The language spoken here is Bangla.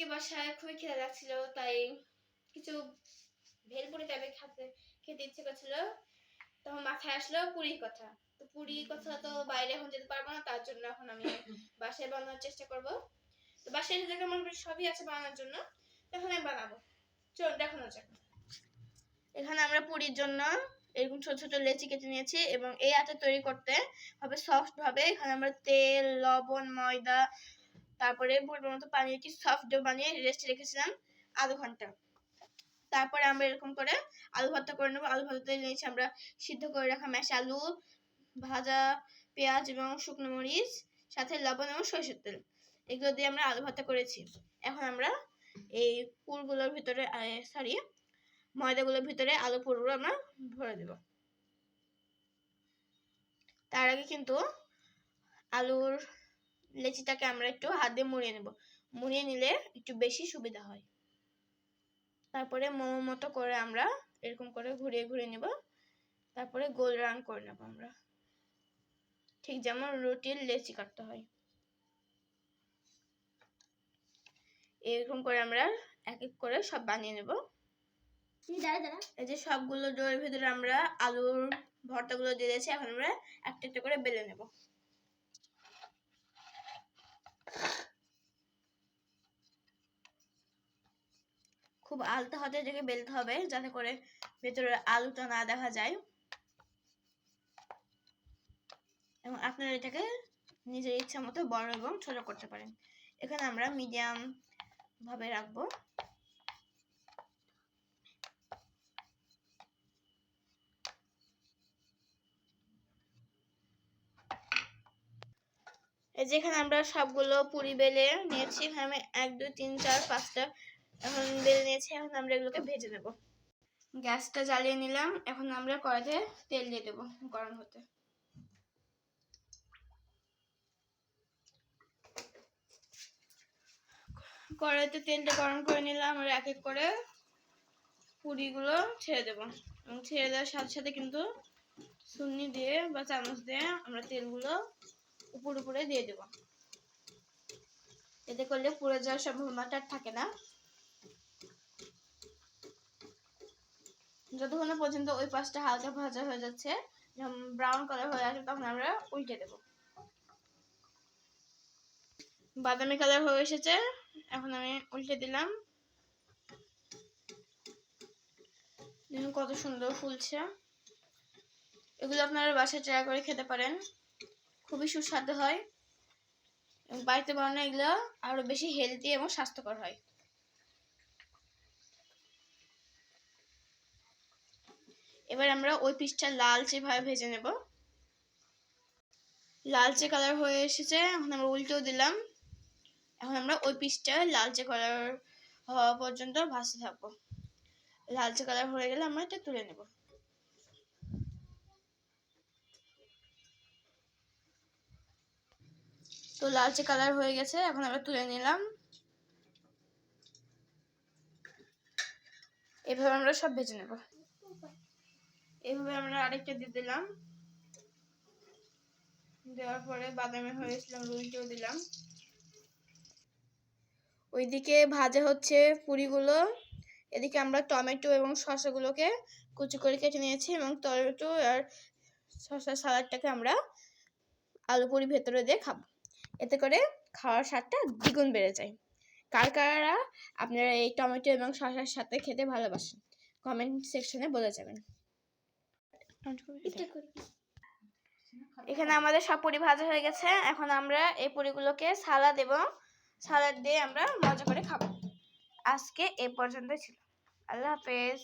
আজকে বাসায় খুবই খিদে লাগছিল, তাই কিছু ভেলপুরি টাইপের খেতে খেতে ইচ্ছে করছিল। তখন মাথায় আসলো পুরীর কথা। তো পুরীর কথা তো বাইরে এখন যেতে পারব না, তার জন্য এখন আমি বাসায় বানানোর চেষ্টা করব। তো বাসায় এসে দেখে করি সবই আছে বানানোর জন্য তখন আমি বানাবো। চল, দেখানো যাক। এখানে আমরা পুরীর জন্য এরকম ছোট ছোট লেচি কেটে নিয়েছি এবং এই আটা তৈরি করতে হবে সফট ভাবে এখানে আমরা তেল, লবণ, ময়দা তারপরে পরিমাণ মতো পানি একটি সফট ডো বানিয়ে রেস্টে রেখেছিলাম আধ ঘণ্টা। তারপরে আমরা এরকম করে আলু ভর্তা করে নেব। আলু ভর্তা নিয়েছি আমরা সিদ্ধ করে রাখা ম্যাশ আলু, ভাজা পেঁয়াজ এবং শুকনো মরিচ, সাথে লবণ এবং সরষের তেল। এগুলো দিয়ে আমরা আলু ভর্তা করেছি। এখন আমরা এই পুরগুলোর ভিতরে সরি ময়দাগুলোর ভিতরে আলু পুরগুলো আমরা ভরে দেব। তার আগে কিন্তু আলুর লেচিটাকে আমরা একটু হাত দিয়ে মুড়িয়ে নেব। মুড়িয়ে নিলে একটু বেশি সুবিধা হয়। তারপরে মোমো মতো করে আমরা এরকম করে ঘুরিয়ে ঘুরিয়ে নেব। তারপরে গোল রাউন্ড করে নেব আমরা। ঠিক যেমন রুটির লেচি কাটতে হয়। এরকম করে আমরা এক এক করে সব বানিয়ে নেব। এই যে সবগুলো ডোয়ের ভিতরে আমরা আলুর ভর্তাগুলো দিয়ে দিয়েছি। এখন আমরা একটা একটা করে বেলে নেব। খুব আলতো হাতে এটাকে বেলতে হবে যাতে করে ভেতরে আলুটা না দেখা যায়। এবং আপনারা এটাকে নিজের ইচ্ছা মতো বড় এবং ছোট করতে পারেন। এখানে আমরা মিডিয়াম ভাবে রাখব। যেখানে আমরা সবগুলো পুরি বেলে নিয়েছি। এখানে আমি এক, দুই, তিন, চার, পাঁচটা এখন বেলে নিয়েছি, এখন আমরা এগুলোকে ভেজে নেব। গ্যাসটা জ্বালিয়ে নিলাম, এখন আমরা কড়াইতে তেল দিয়ে দেবো গরম হতে। কড়াইতে তেলটা গরম করে নিলাম, আমরা এক এক করে পুরিগুলো ছেড়ে দেবো। এবং ছেড়ে দেওয়ার সাথে সাথে কিন্তু সুন্নি দিয়ে বা চামচ দিয়ে আমরা তেলগুলো উপর উপরে দিয়ে দেবো। এতে করলে পুড়ে যাওয়ার সম্ভাবনাটা থাকে না। যতক্ষণ পর্যন্ত ওই পাশটা হালকা ভাজা হয়ে যাচ্ছে ব্রাউন কালার হয়ে আসবে তখন আমরা উল্টে দেব। বাদামি কালার হয়ে এসেছে, এখন আমি উল্টে দিলাম। কত সুন্দর ফুলছে। এগুলো আপনারা বাসায় ট্রাই করে খেতে পারেন। খুবই সুস্বাদু হয়। বাড়িতে বানানো এগুলো আরও বেশি হেলদি এবং স্বাস্থ্যকর হয়। এবার আমরা ওই পিসটা লালচে ভাবে ভেজে নেব। লালচে কালার হয়ে এসেছে, এখন আমরা উল্টেও দিলাম। এখন আমরা ওই পিসটা লালচে কালার হওয়া পর্যন্ত ভাজতে থাকব। লালচে কালার হয়ে গেলে আমরা এটা তুলে নেব। তো লালচে কালার হয়ে গেছে, এখন আমরা তুলে নিলাম। এভাবে আমরা সব ভেজে নেব। এভাবে আমরা আরেকটা দিয়ে দিলাম। দেওয়ার পরে বাদামি হয়েছিলাম, রুইটাও দিলাম। ওইদিকে ভাজা হচ্ছে পুরিগুলো। এদিকে আমরা টমেটো এবং শসাগুলোকে কুচি করে কেটে নিয়েছি এবং টমেটো আর শসার সালাডটাকে আমরা আলু পুরি ভেতরে দিয়ে খাব। এতে করে খাওয়ার স্বাদটা দ্বিগুণ বেড়ে যায়। কার কারা আপনারা এই টমেটো এবং শসার সাথে খেতে ভালোবাসেন, কমেন্ট সেকশনে বলে যাবেন। এখানে আমাদের সব পুরি ভাজা হয়ে গেছে। এখন আমরা এই পুরিগুলোকে সালাদ এবং সালাদ দিয়ে আমরা মজা করে খাব। আজকে এ পর্যন্ত ছিল। আল্লাহ হাফেজ।